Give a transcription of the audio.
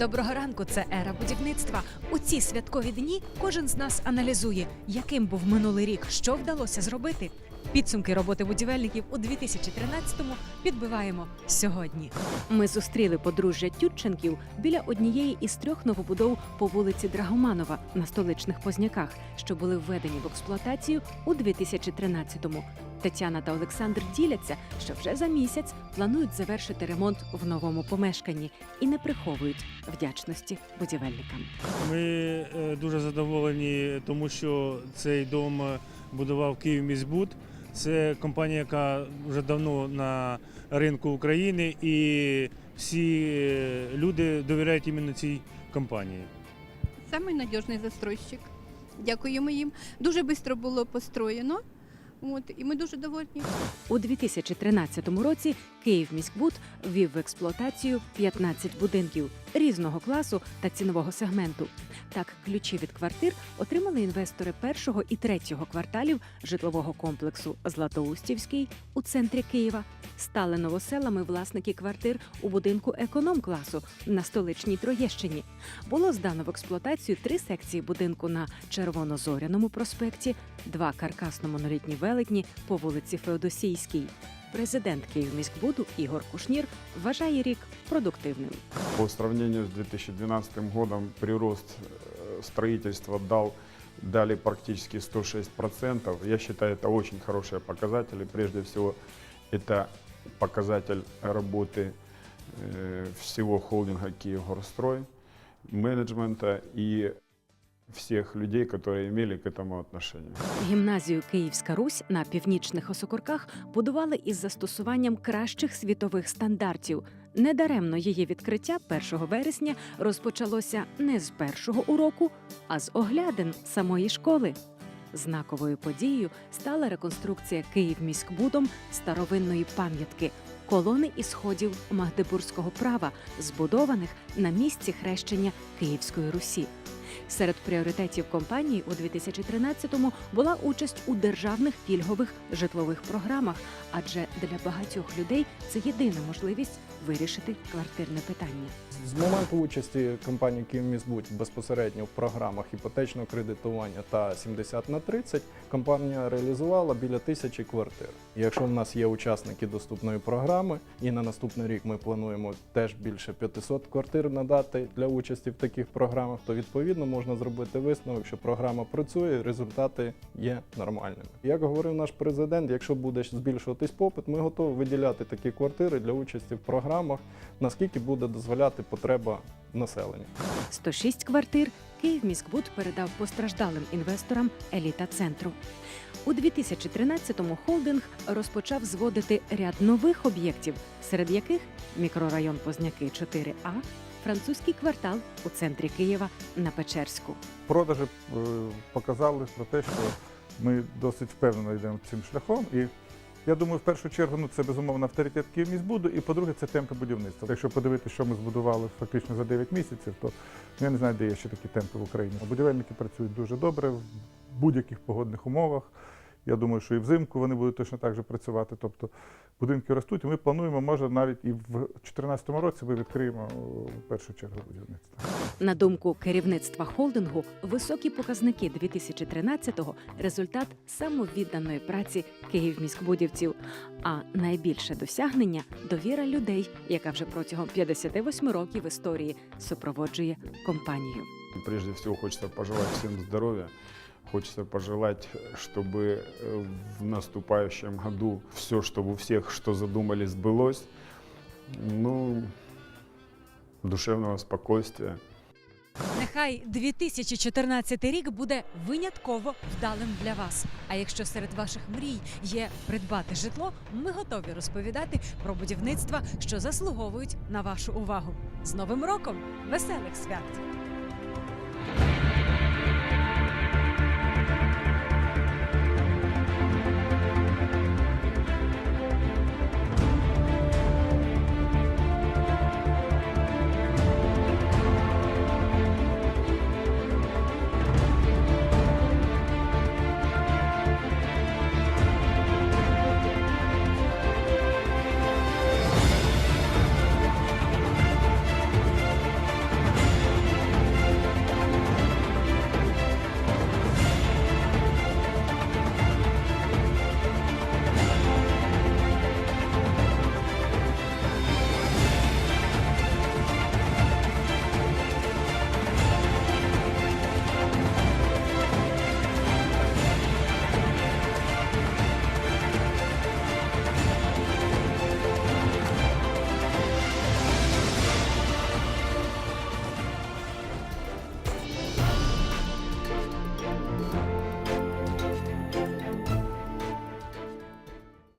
Доброго ранку, це ера будівництва. У ці святкові дні кожен з нас аналізує, яким був минулий рік, що вдалося зробити. Підсумки роботи будівельників у 2013-му підбиваємо сьогодні. Ми зустріли подружжя Тютченків біля однієї із трьох новобудов по вулиці Драгоманова на столичних позняках, що були введені в експлуатацію у 2013-му. Тетяна та Олександр діляться, що вже за місяць планують завершити ремонт в новому помешканні і не приховують вдячності будівельникам. Ми е, дуже задоволені, тому що цей дом е, будував Київміськбуд. Це компанія, яка вже давно на ринку України, і всі е, люди довіряють іменно цій компанії. Самий надіжний застройщик. Дякуємо їм. Дуже швидко було построєно. От, і ми дуже довольні. У 2013 році Київміськбуд ввів в експлуатацію 15 будинків різного класу та цінового сегменту. Так, ключі від квартир отримали інвестори першого і третього кварталів житлового комплексу Златоустівський у центрі Києва. Стали новоселами власники квартир у будинку економ-класу на столичній Троєщині. Було здано в експлуатацію три секції будинку на Червоно-Зоряному проспекті, два каркасно-монолітні велетні по вулиці Феодосійській. Президент Київміськбуду Ігор Кушнір вважає рік продуктивним. По сравнению с 2012 годом прирост э, строительства дал, дали практически 106%. Я считаю, это очень хорошие показатели. Прежде всего, это показатель работы э, всего холдинга «Киевгорстрой», менеджмента и всех людей, которые имели к этому отношение. Гімназію Київська Русь на північних осокорках будували із застосуванням кращих світових стандартів. Недаремно її відкриття 1 вересня розпочалося не з першого уроку, а з оглядин самої школи. Знаковою подією стала реконструкція Київміськбудом старовинної пам'ятки колони і сходів Магдебурзького права, збудованих на місці хрещення Київської Русі. Серед пріоритетів компанії у 2013-му була участь у державних пільгових житлових програмах, адже для багатьох людей це єдина можливість вирішити квартирне питання. З моменту участі компанії «Київміськбудь» безпосередньо в програмах іпотечного кредитування та 70 на 30 компанія реалізувала біля тисячі квартир. Якщо в нас є учасники доступної програми, і на наступний рік ми плануємо теж більше 500 квартир надати для участі в таких програмах, то відповідно можна зробити висновок, що програма працює, результати є нормальними. Як говорив наш президент, якщо буде збільшуватись попит, ми готові виділяти такі квартири для участі в програмах, наскільки буде дозволяти потреба населення. 106 квартир Київміськбуд передав постраждалим інвесторам еліта центру. У 2013-му холдинг розпочав зводити ряд нових об'єктів, серед яких мікрорайон Позняки 4А, французький квартал у центрі Києва на Печерську. продажі е, показали про те, що ми досить впевнено йдемо цим шляхом. І я думаю, в першу чергу ну, це безумовно авторитет Київміськбуду, і по-друге, це темпи будівництва. Якщо подивитися, що ми збудували фактично за 9 місяців, то я не знаю, де є ще такі темпи в Україні. Будівельники працюють дуже добре в будь-яких погодних умовах. Я думаю, що і взимку вони будуть точно так же працювати. Тобто будинки ростуть, і ми плануємо, може, навіть і в 2014 році ми відкриємо в першу чергу будівництво. На думку керівництва холдингу, високі показники 2013-го – результат самовідданої праці київміськбудівців. А найбільше досягнення довіра людей, яка вже протягом 58 років історії супроводжує компанію. Прежде всего хочется пожелать всем здоровья. Хочется пожелать, чтобы э, в наступающем году все, что у всех, что задумали, сбылось. Ну, душевного спокойствия. Нехай 2014 рік буде винятково вдалим для вас. А якщо серед ваших мрій є придбати житло, ми готові розповідати про будівництва, що заслуговують на вашу увагу. З Новим роком! Веселих свят!